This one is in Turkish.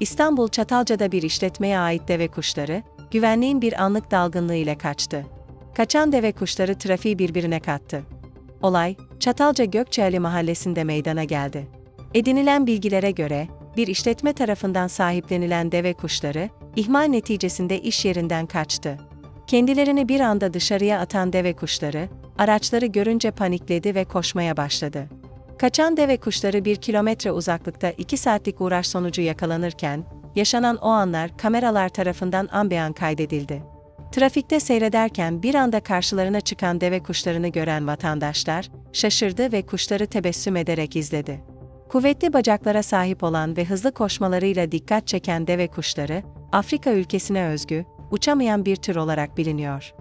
İstanbul Çatalca'da bir işletmeye ait deve kuşları, güvenliğin bir anlık dalgınlığı ile kaçtı. Kaçan deve kuşları trafiği birbirine kattı. Olay, Çatalca Gökçeali mahallesinde meydana geldi. Edinilen bilgilere göre, bir işletme tarafından sahiplenilen deve kuşları, ihmal neticesinde iş yerinden kaçtı. Kendilerini bir anda dışarıya atan deve kuşları, araçları görünce panikledi ve koşmaya başladı. Kaçan deve kuşları bir kilometre uzaklıkta 2 saatlik uğraş sonucu yakalanırken, yaşanan o anlar kameralar tarafından ambeyan kaydedildi. Trafikte seyrederken bir anda karşılarına çıkan deve kuşlarını gören vatandaşlar, şaşırdı ve kuşları tebessüm ederek izledi. Kuvvetli bacaklara sahip olan ve hızlı koşmalarıyla dikkat çeken deve kuşları, Afrika ülkesine özgü, uçamayan bir tür olarak biliniyor.